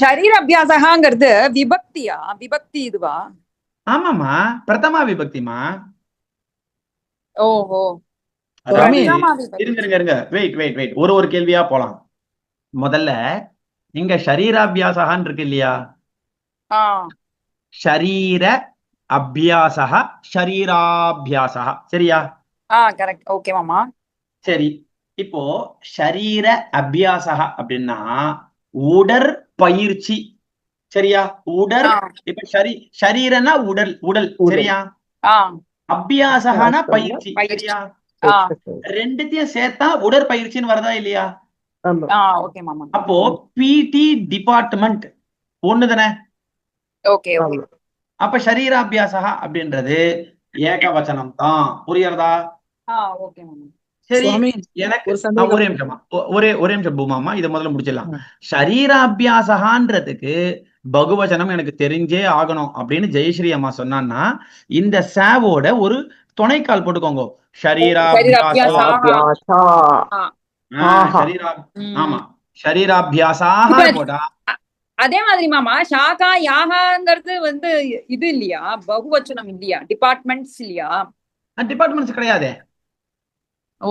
ஷரீர அபியாசகாங்கிறது விபக்தியா? விபக்தி இதுவா? ஆமாமா பிரதமா விபக்திமா ஓஹோ. வெயிட் வெயிட் வெயிட் ஒரு ஒரு கேள்வியா போலாம். முதல்ல இங்க ஷரீராபியாசகான்னு இருக்கு இல்லையா? ஷரீர அபியாசக ஷரீராபியாசக. சரியா? கரெக்ட் ஓகே மாமா. சரி. இப்போ ஷரீர அபியாசக அப்படின்னா பயிற்சி சரியா? உடல் இப்ப சரி சரீரனா உடல் உடல் சரியா? அபியாசகான பயிற்சி. சரியா? ரெண்டுத்தையும் சேர்த்தா உடற்பயிற்சின்னு வருதா இல்லையா? அப்போ பிடி டிபார்ட்மெண்ட் ஒண்ணுதானே? அப்ப சரீராபியாசகா அப்படின்றது ஏகவச்சனம் தான் புரியறதா சரி சுவாமி எனக்கு ஒரு ஒரே நிமிஷமா ஒ- ஒரே ஒரே நிமிஷம் பூமாமா இதை முதல்ல முடிச்சிடலாம். ஆ. ஷரீராபியாசகான்றதுக்கு பகுவச்சனம் எனக்கு தெரிஞ்சே ஆகணும் அப்படின்னு ஜெயஸ்ரீ அம்மா சொன்னான்னா இந்த சாவோட ஒரு துணைக்கால் போட்டுக்கோங்க. ஷரீராபியாசா. ஷரீரா. ஆமா. ஷரீராபியாசாக போட்டா. அதே மாதிரி மாமா ஷாகா யாகாங்கிறது வந்து இது இல்லையா? பகுவச்சனம் இல்லையா? டிபார்ட்மெண்ட்ஸ் இல்லையா? டிபார்ட்மெண்ட்ஸ் கிடையாது. ஓ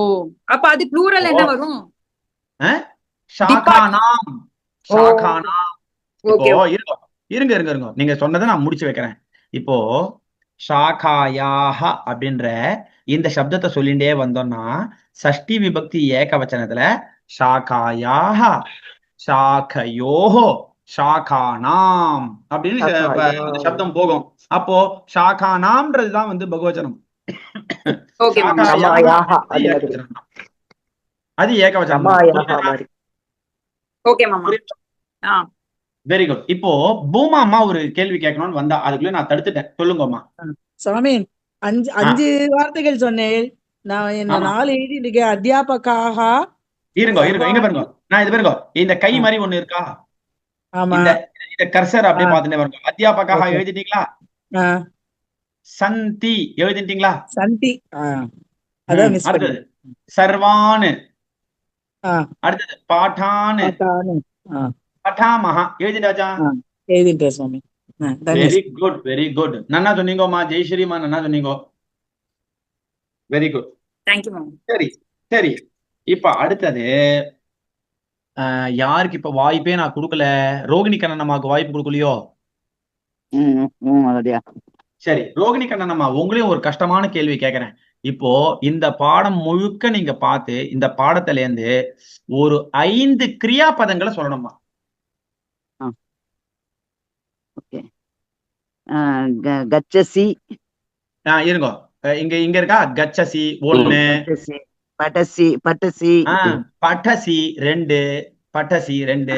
அப்ப அது ப்ளூரல் என்ன வரும்? ஷாகானாம். ஷாகானாம். இப்போ இருங்க இருங்க இருங்க நீங்க சொன்னதை நான் முடிச்சு வைக்கிறேன். இப்போ ஷாகாயாக அப்படின்ற இந்த சப்தத்தை சொல்லிண்டே வந்தோம்னா சஷ்டி விபக்தி ஏகவச்சனத்துல ஷாகாயாக ஷாகயோஹோ ஷாகானாம் அப்படின்னு சப்தம் போகும். அப்போ ஷாகானாம்ன்றது தான் வந்து பகுவச்சனம். அது ஏகவச்சனம் வெரி குட் இப்போ பூமா அம்மா ஒரு கேள்வி கேட்கணும்னு வந்தா அதுக்குள்ள நான் தடுத்துட்டேன். சொல்லுங்கம்மா சுவாமி அஞ்சு அஞ்சு வார்த்தைகள் சொன்னேன். நான் என்ன. நாலு எழுதி இருக்கேன் அத்தியாபகாக இருங்க இருங்க இங்க பாருங்க. நான் இது பாருங்க. இந்த கை மாதிரி ஒண்ணு இருக்கா? ஆமா. இந்த இந்த கர்சர் அப்படியே ஆ. பார்த்துட்டே பாருங்க. அத்தியாபகாக. எழுதிட்டீங்களா? சந்தி. எழுதிட்டீங்களா? சந்தி. அடுத்தது சர்வானு. அடுத்தது பாட்டானு. பட்டாமஹா எழுதிட்டாச்சா. எழுதிட்டேன் சுவாமி. வெரி குட் வெரி குட் நன்னா சொன்னீங்கம்மா ஜெய்ஸ்ரீமா நன்னா சொன்னீங்க. வெரி குட் தேங்க்யூ மாமா சரி சரி. இப்ப அடுத்தது யாருக்கு இப்ப வாய்ப்பே நான் கொடுக்கல? ரோகிணி கண்ணனம்மாவுக்கு வாய்ப்பு கொடுக்கலையோ? சரி ரோகிணி கண்ணனம்மா உங்களையும் ஒரு கஷ்டமான கேள்வி கேட்கறேன் இப்போ இந்த பாடம் முழுக்க நீங்க பார்த்து இந்த பாடத்துல இருந்து ஒரு ஐந்து கிரியாபதங்களை சொல்லணுமா ஓகே. கச்சசி. ஆஹ் இருங்க. இங்க இங்க இருக்கா? கச்சசி ஒண்ணு. பட்டசி பட்டசி பட்டசி. ஆஹ் பட்டசி ரெண்டு பட்டசி ரெண்டு.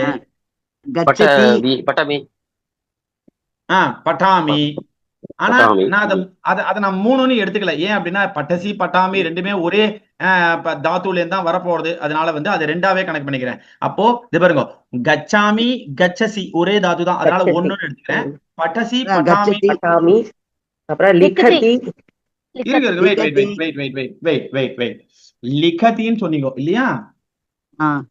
பட்டாமி. ஆனா. நான் அதை அதை அதை நான் மூணுன்னு எடுத்துக்கல. ஏன் அப்படின்னா பட்டசி பட்டாமி ரெண்டுமே ஒரே ஆஹ் ப- தாத்துல இருந்து தான் வரப்போறது. அதனால வந்து அதை ரெண்டாவே கணக்கு பண்ணிக்கிறேன். அப்போ இது பாருங்க. கச்சாமி கச்சசி ஒரே தாத்து தான். அதனால. ஒண்ணுன்னு எடுத்துக்கிறேன். பட்டசி பட்டாமி அப்புறம் லிக்கதி இருங்க இருங்க. Wait wait wait wait wait wait wait wait wait லிகதின்னு சொன்னீங்க இல்லையா? ஆ.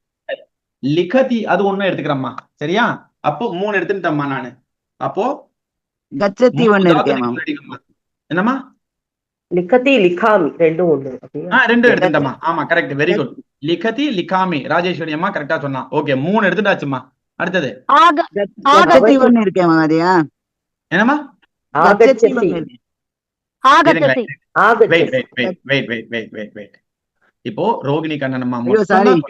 லிகதி அது ஒண்ணு எடுத்துக்கிறேம்மா. சரியா? அப்போ மூணு எடுத்துட்டேம்மா நானு. அப்போ கச்சத்தி ஒண்ணு இருக்கேன் மேம் லிகதி லிகாமி ரெண்டும் ஒண்ணு ஆ ரெண்டு எடுத்துட்டமா ஆமா கரெக்ட் வெரி குட் லிகதி லிகாமி ராஜேஸ்வரி அம்மா கரெக்டா சொன்னா. ஓகே மூணு எடுத்துட்டாச்சுமா அடுத்தது. ஆகத்தி ஒண்ணு இருக்கேன் மேம் அதையா என்னம்மா இப்போ ரோகிணி கண்ணனம்மா மட்டும்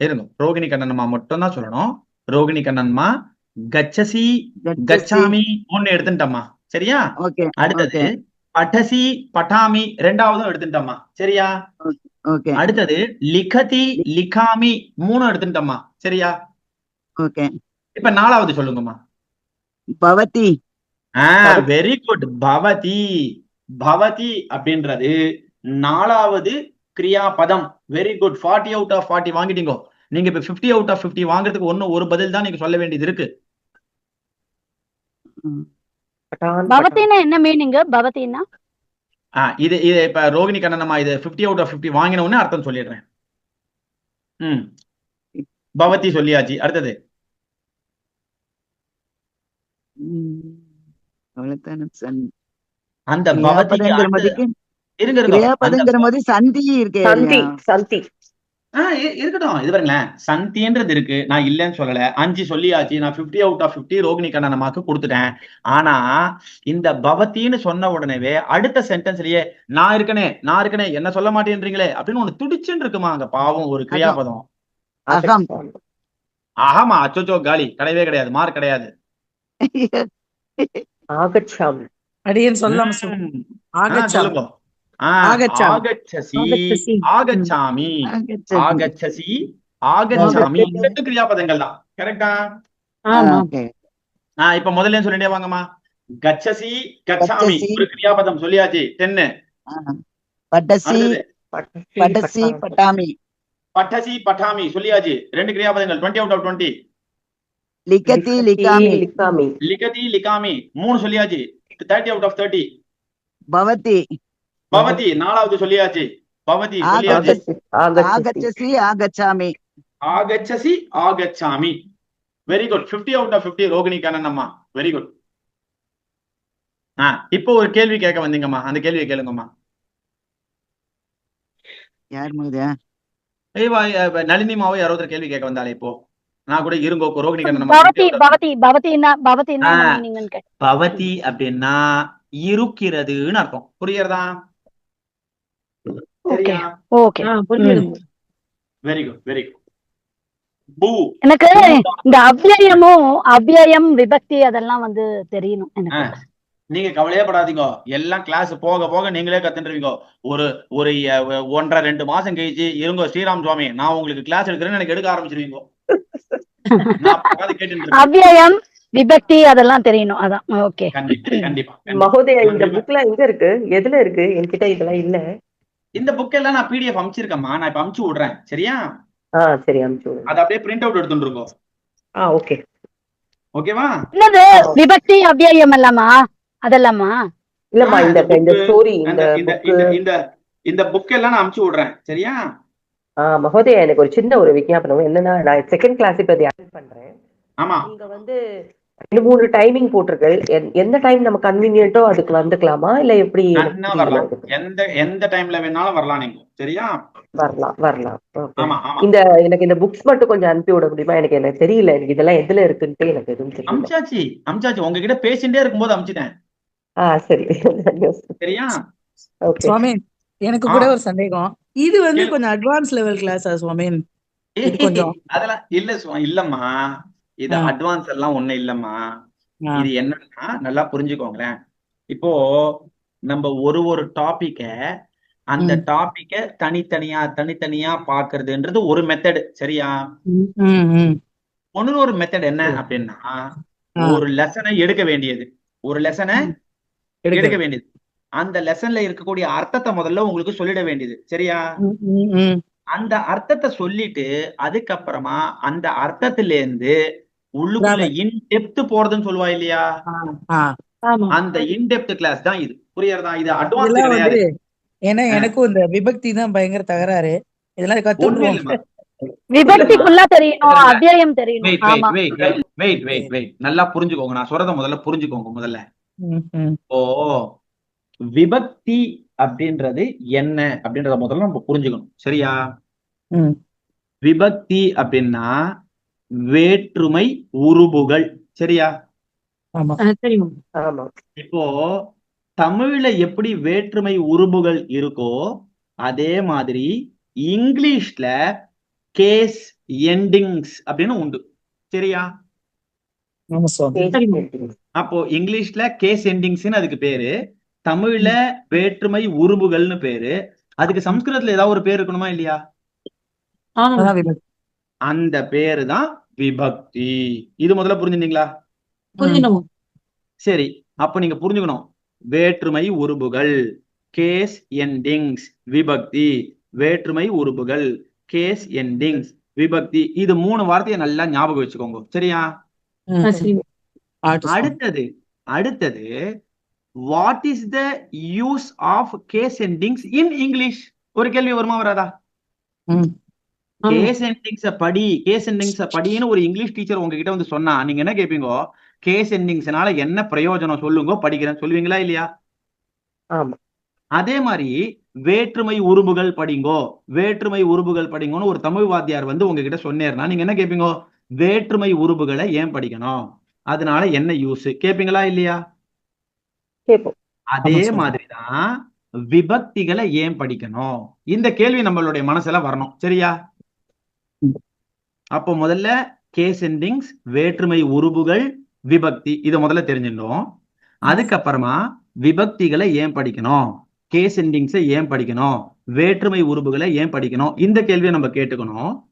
இருந்தோம் ரோகிணி கண்ணனம்மா மட்டும் தான் சொல்லணும். ரோகிணி கண்ணன்மா கச்சசி கச்சாமி ஒண்ணு எடுத்துட்டம்மா. சரியா? அடுத்தது பட்டசி பட்டாமி ரெண்டாவதும் எடுத்துட்டம்மா. சரியா? அடுத்தது லிகதி லிகாமி மூணும் எடுத்துட்டம்மா. சரியா? ஓகே. இப்ப நாலாவது சொல்லுங்கம்மா. பவதி. வெரி குட் பவதி. பவதி அப்படின்றது நாலாவது கிரியாபதம். Very good forty out of forty வாங்கிட்டீங்க. நீங்க இப்ப 50 அவுட் ஆஃப் 50 வாங்குறதுக்கு ஒண்ணு ஒரு பதில் தான் நீங்க சொல்ல வேண்டியது இருக்கு. பவத்தினா என்ன மீனிங் பவத்தினா? இது இது இப்ப ரோகிணி கண்ணனம்மா இது பிப்டி அவுட் ஆஃப் பிப்டி வாங்கின உடனே அர்த்தம் சொல்லிடுறேன். ம். பவதி சொல்லியாச்சு. அடுத்தது. அந்த பவதி இருங்க இருங்க. சந்தி இருக்கு சந்தி சந்தி. இருக்கட்டும். இது பாருங்களேன். சந்தின்றது இருக்கு. நான் இல்லைன்னு சொல்லல. அஞ்சு சொல்லியாச்சு. நான் 50 அவுட் ஆஃப் 50 ரோகிணி கண்ணனமாக்கு கொடுத்துட்டேன். ஆனா இந்த பவத்தின்னு சொன்ன உடனேவே அடுத்த சென்டென்ஸ்லயே நான் இருக்கனே நான் இருக்கனே என்ன சொல்ல மாட்டேன்றீங்களே அப்படின்னு ஒண்ணு துடிச்சுன்னு இருக்குமா அங்க பாவம் ஒரு கிரியாபதம். அகம் ஆமா அச்சோச்சோ காலி. கிடையவே கிடையாது. மார்க் கிடையாது. ஆகச்சாமி. அடியேன் சொல்லாம சொல்லுங்க. ஆகச்சசி. ஆகச்சசி. ஆகச்சாமி. ஆகச்சசி. ஆகச்சாமி. ரெண்டு கிரியாபதங்கள் தான். கரெக்டா இப்ப முதல்ல சொல்லிட்டே வாங்கம்மா. கச்சசி கச்சாமி. ஒரு கிரியாபதம் சொல்லியாச்சு. டென்னு. பட்டசி அடுத்தது. பட்டசி பட்டாமி. பட்டசி பட்டாமி சொல்லியாச்சு. ரெண்டு கிரியாபதங்கள். டுவெண்ட்டி அவுட் ஆஃப் டுவெண்ட்டி லிகதி லிகாமி மூணு சொல்லியாச்சு. தேர்ட்டி அவுட் ஆஃப் தேர்ட்டி பவதி. பவதி நாலாவது சொல்லியாச்சு. பவதி ஆகச்சசி ஆகச்சாமி. ஆகச்சசி ஆகச்சாமி. Very good 50 out of 50 Rohini Kannan அம்மா. வெரி குட் ஆ இப்போ ஒரு கேள்வி கேட்க வந்தீங்கம்மா. அந்த கேள்வியை கேளுங்கம்மா. யார் முகுதா ஏய் வா, அஹ், நளினி மாவை யாரோ ஒருத்தர் கேள்வி கேட்க வந்தாலே இப்போ. நான் கூட இருங்கோ ரோகிணி கண்ணன் அம்மா. பவதி பவதி அப்படின்னா இருக்கிறதுன்னு அர்த்தம். புரியுறதா சரியா ஓகே ஆ, புரியுது வெரி குட் வெரி குட் எனக்கு இந்த அவ்யயமும் அவ்யயம் விபக்தி அதெல்லாம் வந்து தெரியணும் எனக்கு. நீங்க கவலையே படாதீங்க. எல்லாம் கிளாஸ் போக போக நீங்களே கத்துட்டுருவீங்க ஒரு ஒரு ஒன்றரை ரெண்டு மாசம் கழிச்சு இருங்கோ ஸ்ரீராம் சுவாமி நான் உங்களுக்கு கிளாஸ் எடுக்கிறேன்னு எனக்கு எடுக்க ஆரம்பிச்சிருவீங்க. அவ்யயம் விபக்தி அதெல்லாம் தெரியணும். அதான் ஓகே. கண்டிப்பா கண்டிப்பா கண்டிப்பா. மகோதயா இந்த புக்ல எங்க இருக்கு? எதுல இருக்கு? என்கிட்ட இதெல்லாம் இல்ல. இந்த புக் எல்லாம் நான் பிடிஎஃப் அனுப்பிச்சிருக்கேம்மா நான் இப்ப அனுப்பிச்சு விடுறேன். சரியா? ஆ சரி அனுப்பிச்சு விடுங்க அதை அப்படியே பிரிண்ட் அவுட் எடுத்துட்டு இருக்கோம் ஆ ஓகே. ஓகேவா? என்னது? விபக்தி அவ்யயம் எல்லாமா? அதெல்லாமா? இல்லம்மா இந்த இந்த ஸ்டோரி அந்த இந்த இந்த புக் இந்த புக் எல்லாம் நான் அனுப்பிச்சு விடுறேன். சரியா? ஆ மகோதயா எனக்கு ஒரு சின்ன ஒரு விஞ்ஞாபனம். என்னன்னா நான் செகண்ட் கிளாஸ் இப்ப அதை அட்டென்ட் பண்றேன். ஆமா. நீங்க வந்து ரெண்டு மூணு டைமிங் போட்டிருக்கு எந்த- எந்த டைம் நம்ம கன்வீனியன்ட்டோ அதுக்கு வந்துக்கலாமா? இல்ல எப்படி வரலாம். எந்த எந்த டைம்ல வேணாலும் வரலாம் நீங்க. சரியா? வரலாம் வரலாம். இந்த எனக்கு இந்த புக்ஸ் மட்டும் கொஞ்சம் அனுப்பி விட முடியுமா? எனக்கு எனக்கு தெரியல. எனக்கு இதெல்லாம் எதுல இருக்குன்ட்டு எனக்கு எதுவும் தெரியல. அமிச்சாச்சு அமிச்சாச்சு. உங்ககிட்ட பேசிட்டே இருக்கும்போது அமிச்சிட்டேன். ஆ சரி. சரியா? ஓகே சுவாமி எனக்கு கூட. ஒரு சந்தேகம். இது வந்து. கொஞ்சம் அட்வான்ஸ் லெவல் கிளாஸா சுவாமி? கொஞ்சம். அதெல்லாம் இல்ல சுவா இல்லம்மா. இது. அட்வான்ஸ் எல்லாம் ஒண்ணும் இல்லம்மா. இது என்னன்னா நல்லா புரிஞ்சுக்கோங்களேன் இப்போ நம்ம ஒரு ஒரு டாபிக்க அந்த. டாபிக்க தனித்தனியா தனித்தனியா பாக்குறதுன்றது ஒரு மெத்தட் சரியா ம். இன்னொரு மெத்தட் என்ன அப்படின்னா. ஒரு லெசனை எடுக்க வேண்டியது ஒரு லெசனை எடுக்க. வேண்டியது அந்த லெசன்ல இருக்கக்கூடிய அர்த்தத்தை முதல்ல உங்களுக்கு சொல்லிட வேண்டியது சரியா. அந்த அர்த்தத்தை சொல்லிட்டு அதுக்கப்புறமா அந்த அர்த்தத்துல இருந்து உள்ளுக்குள்ள இன் டெப்த் போறதுன்னு சொல்லுவா இல்லையா? அந்த இன் டெப்த் கிளாஸ் தான் இது. புரியறதா இது அட்வான்ஸ் கிடையாது. ஏன்னா. எனக்கும் இந்த விபக்தி தான் பயங்கர தகராறு. இதெல்லாம் ஒண்ணும் கத்துக்குவோம் இல்லைம்மா. விபக்தி ஃபுல்லா தெரியணும் இல்ல. அவ்யயம் தெரியணும் வெயிட் வெயிட் வெயிட் நல்லா புரிஞ்சுக்கோங்க. நான் சொல்றத முதல்ல புரிஞ்சுக்கோங்க முதல்ல. இப்போ விபக்தி அப்படின்றது என்ன? அப்படின்றத முதல்ல நம்ம புரிஞ்சுக்கணும். சரியா. விபக்தி அப்படின்னா வேற்றுமை உருபுகள் சரியா? ஆமா. ஆமா. இப்போ தமிழ்ல எப்படி வேற்றுமை உருபுகள் இருக்கோ அதே மாதிரி இங்கிலீஷ்ல கேஸ் எண்டிங்ஸ் அப்படின்னு உண்டு. சரியா? அப்போ இங்கிலீஷ்ல கேஸ் எண்டிங்ஸ்னு அதுக்கு பேரு. தமிழ்ல வேற்றுமை உருபுகள்னு பேரு. அதுக்கு சம்ஸ்கிருதத்துல ஏதாவது ஒரு பேர் இருக்கணுமா இல்லையா? அந்த பேரு தான் விபக்தி. இது முதல்ல புரிஞ்சுட்டீங்களா. சரி அப்ப நீங்க புரிஞ்சுக்கணும். வேற்றுமை உருபுகள் கேஸ் எண்டிங்ஸ் விபக்தி. வேற்றுமை உருபுகள் கேஸ் எண்டிங்ஸ் விபக்தி. இது மூணு வார்த்தையை நல்லா ஞாபகம் வச்சுக்கோங்க. சரியா. அடுத்தது அடுத்தது what is the use of case endings in English ஒரு கேள்வி வருமா வராதா. கேஸ் எண்டிங்ஸ படி கேஸ் எண்டிங்ஸ படின்னு ஒரு இங்கிலீஷ் டீச்சர் உங்ககிட்ட வந்து சொன்னா நீங்க என்ன கேட்பீங்க கேஸ் எண்டிங்ஸ்னால என்ன பிரயோஜனம் சொல்லுங்க படிக்கிறேன் சொல்லுவீங்களா இல்லையா? அதே மாதிரி வேற்றுமை உருபுகள் படிங்கோ வேற்றுமை உருபுகள் படிங்கோன்னு ஒரு தமிழ் வாத்தியார் வந்து உங்ககிட்ட சொன்னேர்னா நீங்க என்ன கேட்பீங்க வேற்றுமை உருபுகளை ஏன் படிக்கணும்? அதனால என்ன யூஸ் கேப்பீங்களா இல்லையா? கேட்போம். அதே. மாதிரிதான் விபக்திகளை ஏன் படிக்கணும்? இந்த கேள்வி நம்மளுடைய மனசுல வரணும். சரியா. அப்போ முதல்ல கேஸ் எண்டிங்ஸ் வேற்றுமை உருபுகள் விபக்தி. இதை முதல்ல தெரிஞ்சிடணும். அதுக்கப்புறமா விபக்திகளை ஏன் படிக்கணும்? கேஸ் எண்டிங்ஸை ஏன் படிக்கணும்? வேற்றுமை உருபுகளை ஏன் படிக்கணும்? இந்த கேள்வியை நம்ம கேட்டுக்கணும்.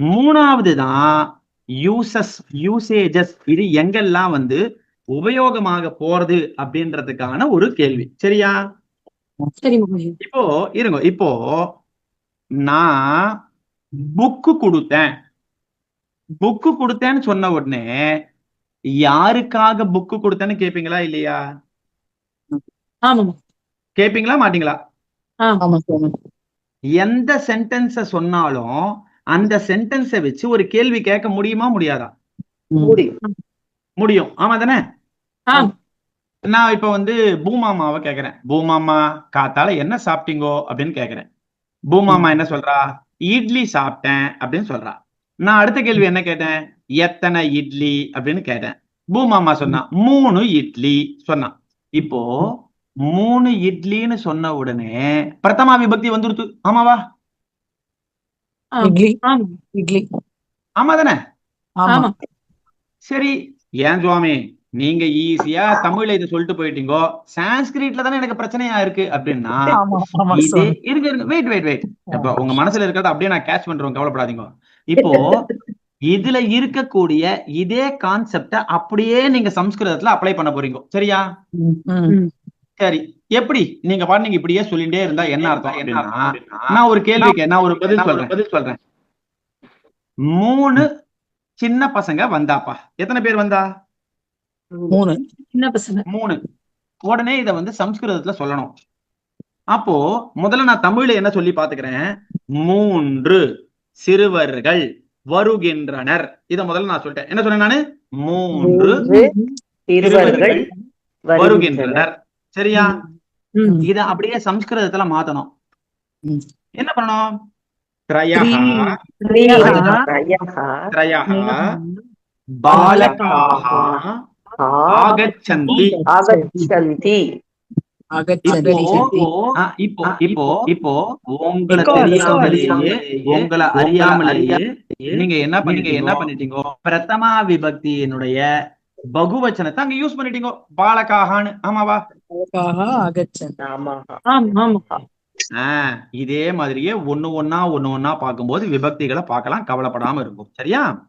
மூணாவது தான் யூசஸ் யூசேஜஸ் இது எங்கெல்லாம் வந்து உபயோகமாக போறது அப்படின்றதுக்கான ஒரு கேள்வி. சரியா? இப்போ இருங்க. இப்போ நான் புக்கு கொடுத்தேன். புக்கு கொடுத்தேன்னு சொன்ன உடனே யாருக்காக புக்கு கொடுத்தேன்னு கேப்பீங்களா இல்லையா? ஆமாமா கேப்பீங்களா மாட்டீங்களா? எந்த சென்டென்ஸ சொன்னாலும் அந்த சென்டென்ஸை வச்சு ஒரு கேள்வி கேட்க முடியுமா முடியாதா? முடியும். முடியும். ஆமா தானே. நான் இப்ப வந்து பூமாமாவை கேக்குறேன். பூமாமா காத்தால என்ன சாப்பிட்டீங்கோ அப்படின்னு கேக்குறேன். பூமாமா என்ன சொல்றா? இட்லி சாப்பிட்டேன் அப்படின்னு சொல்றா. நான் அடுத்த கேள்வி என்ன கேட்டேன்? எத்தனை இட்லி அப்படின்னு கேட்டேன். பூமாமா சொன்னா மூணு இட்லி சொன்னான் இப்போ மூணு இட்லின்னு சொன்ன உடனே பிரதமா விபக்தி வந்துருத்து ஆமாவா இட்லி. ஆமா இட்லி. ஆமா தானே? சரி ஏன் சுவாமி? நீங்க ஈஸியா தமிழ்ல இதை சொல்லிட்டு போயிட்டீங்கோ. சான்ஸ்கிரிட்ல தானே எனக்கு பிரச்சனையா இருக்கு அப்படின்னா இதே இருங்க இருங்க வெயிட் வெயிட் வெயிட் இப்போ உங்க மனசுல இருக்கிறத அப்படியே நான் கேட்ச் பண்றேன் கவலைப்படாதீங்க. இப்போ இதுல இருக்கக்கூடிய இதே கான்செப்ட அப்படியே நீங்க சம்ஸ்கிருதத்துல அப்ளை பண்ண போறீங்க. சரியா. சரி. எப்படி? நீங்க பாட்டு இப்படியே சொல்லிட்டே இருந்தா என்ன அர்த்தம் அப்படின்னா நான் ஒரு கேள்விக்கு நான் ஒரு பதில் சொல்றேன். பதில் சொல்றேன். மூணு சின்ன பசங்க வந்தாப்பா. எத்தனை பேர் வந்தா? மூணு. சின்ன பசங்க மூணு. உடனே இத வந்து சம்ஸ்கிருதத்துல சொல்லணும். அப்போ முதல்ல நான் தமிழ்ல என்ன சொல்லி பாத்துக்கிறேன் மூன்று சிறுவர்கள் வருகின்றனர். இத முதல்ல நான் சொல்லிட்டேன். என்ன சொன்னேன் நானு? மூன்று சிறுவர்கள் வருகின்றனர். சரியா. இத அப்படியே சம்ஸ்கிருதத்துல மாத்தணும். என்ன பண்ணணும். த்ரயஹ, திரயः பாலகாः ஆகச்சந்தி. ஆகச்சந்தி. இப்போ ஆ, இப்போ இப்போ இப்போ உங்களை தெரியாமலேயே உங்களை அறியாமலேயே நீங்க என்ன பண்ணீங்க என்ன பண்ணிட்டீங்க பிரதமா விபக்தியினுடைய பகுவச்சனத்தை அங்க யூஸ் பண்ணிட்டீங்க பாலகாகான்னு. ஆமாவா? இதே மாதிரியே ஒண்ணு ஒண்ணா ஒண்ணு ஒண்ணா பார்க்கும்போது விபக்திகளை பார்க்கலாம் கவலைப்படாம இருக்கும் சரியா?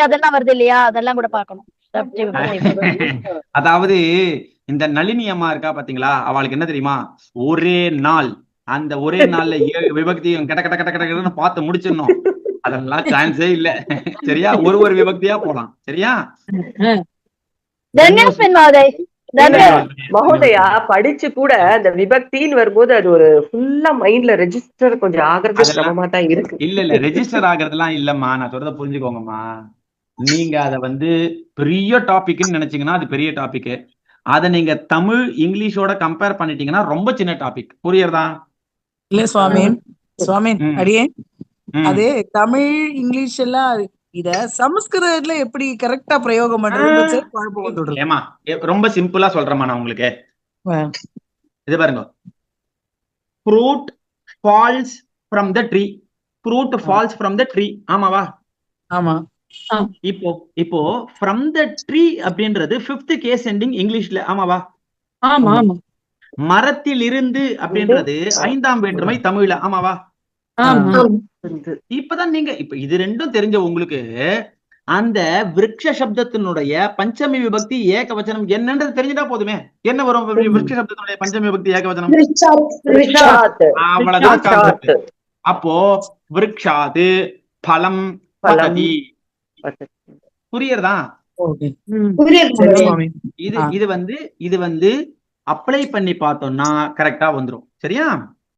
அதெல்லாம் வருது இல்லையா? அதெல்லாம் கூட அதாவது இந்த நளினி அம்மா இருக்கா பாத்தீங்களா? அவளுக்கு என்ன தெரியுமா? ஒரே நாள். அந்த ஒரே நாள்ல ஏழு விபக்தியும் கட கட கட கடன்னு பாத்து முடிச்சிடணும். அதெல்லாம் சான்ஸே இல்ல. சரியா? ஒரு ஒரு விபக்தியா போலாம். சரியா? மகோதயா படிச்சு கூட அந்த விபக்தின்னு வரும்போது அது ஒரு ஃபுல்லா மைண்ட்ல ரெஜிஸ்டர் கொஞ்சம் ஆகிறது சிரமமா தான் இருக்கு. இல்ல இல்ல. ரெஜிஸ்டர் ஆகுறதுலாம் இல்லம்மா. நான் சொல்றத புரிஞ்சுக்கோங்கம்மா. நீங்க அத வந்து பெரிய டாபிக்னு நினைச்சீங்கன்னா அது பெரிய டாபிக் அத நீங்க தமிழ் இங்கிலீஷோட கம்பேர் பண்ணிட்டீங்கன்னா ரொம்ப சின்ன டாபிக் புரியுறதா? இல்ல சுவாமி. சுவாமி. அடியே. அது தமிழ் இங்கிலீஷ் எல்லாம் இத சமஸ்கிருதத்துல எப்படி கரெக்டா பிரயோகம் பண்றது ஏமா ரொம்ப சிம்பிளா சொல்றேம்மா நான் உங்களுக்கு. இது பாருங்க. Fruit falls from the tree fruit falls from the tree ஆமாவா? ஆமா. இப்போ இப்போ ஃப்ரம் த ட்ரீ அப்படின்றது ஃபிஃப்த் கேஸ் எண்டிங் இங்கிலீஷ்ல ஆமாவா? ஆமா ஆமா. மரத்தில் இருந்து அப்படின்றது ஐந்தாம் வேற்றுமை தமிழ்ல. ஆமாவா? ஆமா இப்பதான் நீங்க இப்ப இது ரெண்டும் தெரிஞ்ச உங்களுக்கு அந்த விருட்ச சப்தத்தினுடைய பஞ்சமி விபக்தி ஏகவச்சனம் என்னன்றது தெரிஞ்சுட்டா போதுமே. என்ன வரும்? விருட்ச சப்தத்தினுடைய பஞ்சமி விபக்தி ஏகவச்சனம்? அவ்வளவுதான் அப்போ விருட்சாது பலம். பததி புரியுறதா? இது. இது வந்து இது வந்து அப்ளை பண்ணி பார்த்தோம்னா கரெக்டா வந்துரும். சரியா?